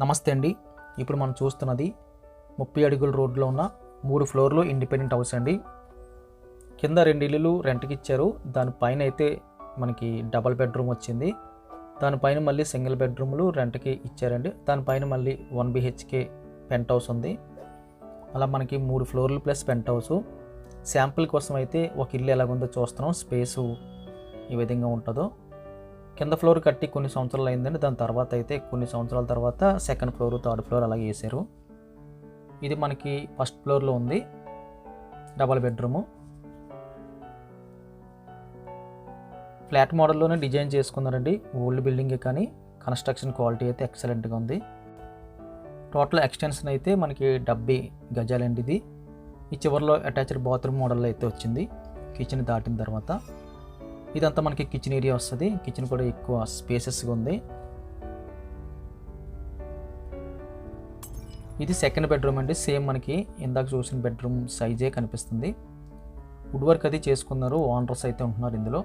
నమస్తే అండి. ఇప్పుడు మనం చూస్తున్నది ముప్పై అడుగుల రోడ్లో ఉన్న మూడు ఫ్లోర్లు ఇండిపెండెంట్ హౌస్ అండి. కింద రెండు ఇల్లులు రెంట్కి ఇచ్చారు. దానిపైన అయితే మనకి డబల్ బెడ్రూమ్ వచ్చింది. దానిపైన మళ్ళీ సింగిల్ బెడ్రూమ్లు రెంట్కి ఇచ్చారండి. దానిపైన మళ్ళీ వన్ బిహెచ్కే పెంట్ హౌస్ ఉంది. అలా మనకి మూడు ఫ్లోర్లు ప్లస్ పెంట్ హౌస్. శాంపుల్ కోసం అయితే ఒక ఇల్లు ఎలాగుందో చూస్తున్నాం. స్పేసు ఈ విధంగా ఉంటుందో. కింద ఫ్లోర్ కట్టి కొన్ని సంవత్సరాలు అయిందండి. దాని తర్వాత అయితే కొన్ని సంవత్సరాల తర్వాత సెకండ్ ఫ్లోర్ థర్డ్ ఫ్లోర్ అలాగే వేసారు ఇది మనకి ఫస్ట్ ఫ్లోర్లో ఉంది. డబల్ బెడ్రూము ఫ్లాట్ మోడల్లోనే డిజైన్ చేసుకున్నారండి. ఓల్డ్ బిల్డింగే కానీ కన్స్ట్రక్షన్ క్వాలిటీ అయితే ఎక్సలెంట్గా ఉంది. టోటల్ ఎక్స్టెన్షన్ అయితే మనకి డెబ్బై గజాలండి ఇది. ఈ చివరిలో అటాచ్డ్ బాత్రూమ్ మోడల్లో అయితే వచ్చింది. కిచెన్ దాటిన తర్వాత. ఇదంతా మనకి కిచెన్ ఏరియా వస్తుంది. కిచెన్ కూడా ఎక్కువ స్పేసెస్గా ఉంది. ఇది సెకండ్ బెడ్రూమ్ అండి. సేమ్ మనకి ఇందాక చూసిన బెడ్రూమ్ సైజే కనిపిస్తుంది. వుడ్ వర్క్ అది చేసుకున్నారు. ఓనర్స్ అయితే ఉంటున్నారు ఇందులో.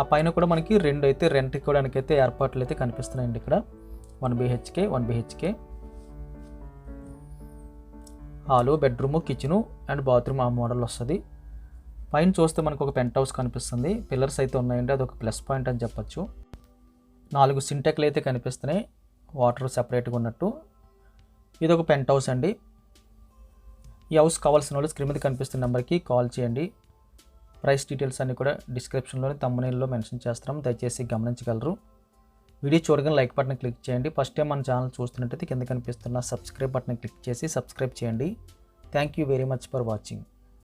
ఆ పైన కూడా మనకి రెండు అయితే రెంట్ ఇవ్వడానికి అయితే ఏర్పాట్లు అయితే కనిపిస్తున్నాయండి ఇక్కడ one BHK one BHK hall bedroom kitchen and bathroom ఆ మోడల్ వస్తుంది. పైన చూస్తే మనకు ఒక పెంట్ హౌస్ కనిపిస్తుంది. పిల్లర్స్ అయితే ఉన్నాయండి. అది ఒక ప్లస్ పాయింట్ అని చెప్పొచ్చు. నాలుగు సింటెక్లు అయితే కనిపిస్తున్నాయి. వాటర్ సెపరేట్గా ఉన్నట్టు. ఇది ఒక పెంట్ హౌస్ అండి. ఈ హౌస్ కావాల్సిన వాళ్ళు స్క్రీన్ మీద కనిపిస్తున్న నెంబర్కి కాల్ చేయండి. ప్రైస్ డీటెయిల్స్ అన్నీ కూడా డిస్క్రిప్షన్లోని తమ్మునీల్లో మెన్షన్ చేస్తాం. దయచేసి గమనించగలరు. వీడియో చూడగానే లైక్ బటన్ క్లిక్ చేయండి. ఫస్ట్ టైం మన ఛానల్ చూస్తున్నట్టయితే కింద కనిపిస్తున్న సబ్స్క్రైబ్ బటన్ క్లిక్ చేసి సబ్స్క్రైబ్ చేయండి. Thank you very much for watching